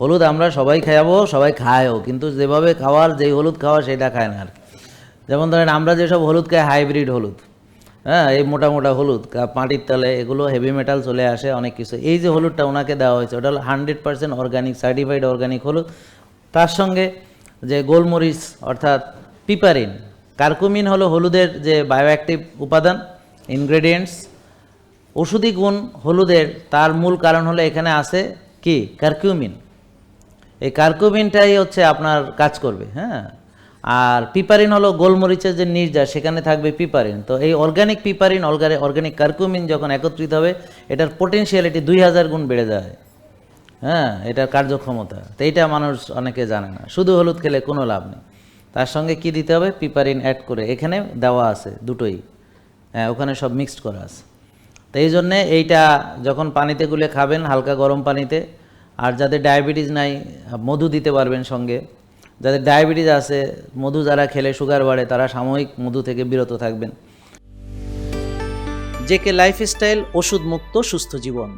হলুদ আমরা সবাই খাওয়াবো সবাই খায়ও। কিন্তু যেভাবে খাওয়ার, যেই হলুদ খাওয়া সেটা খায় না আর। যেমন ধরেন আমরা যেসব হলুদ খাই, হাইব্রিড হলুদ হ্যাঁ এই মোটা মোটা হলুদ মাটির তলে, এগুলো হেভি মেটাল চলে আসে অনেক কিছু। এই যে হলুদটা ওনাকে দেওয়া হয়েছে, ওটা হলো hundred percent organic certified organic হলুদ। তার সঙ্গে যে গোলমরিচ, অর্থাৎ পিপারিন কার্কুমিন হলো হলুদের যে বায়োঅ্যাক্টিভ উপাদান ইনগ্রেডিয়েন্টস ওষুধি গুণ হলুদের, তার মূল কারণ হলো এখানে আছে কি? কার্কিউমিন এই কার্কুমিনটাই হচ্ছে আপনার কাজ করবে হ্যাঁ? আর পিপারিন হলো গোলমরিচের যে নির্যাস, সেখানে থাকবে পিপারিন। তো এই অর্গানিক পিপারিন অলগারে অর্গানিক কার্কুমিন যখন একত্রিত হবে, এটার পোটেনশিয়ালিটি দুই হাজার গুণ বেড়ে যায়। হ্যাঁ এটার কার্যক্ষমতা। তো এইটা মানুষ অনেকে জানে না। শুধু হলুদ খেলে কোনো লাভ নেই। তার সঙ্গে কি দিতে হবে? পিপারিন অ্যাড করে এখানে দেওয়া আছে, দুটোই। হ্যাঁ ওখানে সব মিক্সড করা আছে। তো এই জন্যে এইটা যখন পানিতে গুলে খাবেন, হালকা গরম পানিতে আর যাদের ডায়াবেটিস নাই, মধু দিতে পারবেন সঙ্গে। যাদের ডায়াবেটিস আছে, মধু যারা খেলে সুগার বাড়ে, তারা সাময়িক মধু থেকে বিরত থাকবেন। জেকে লাইফস্টাইল ওষুধ মুক্ত সুস্থ জীবন।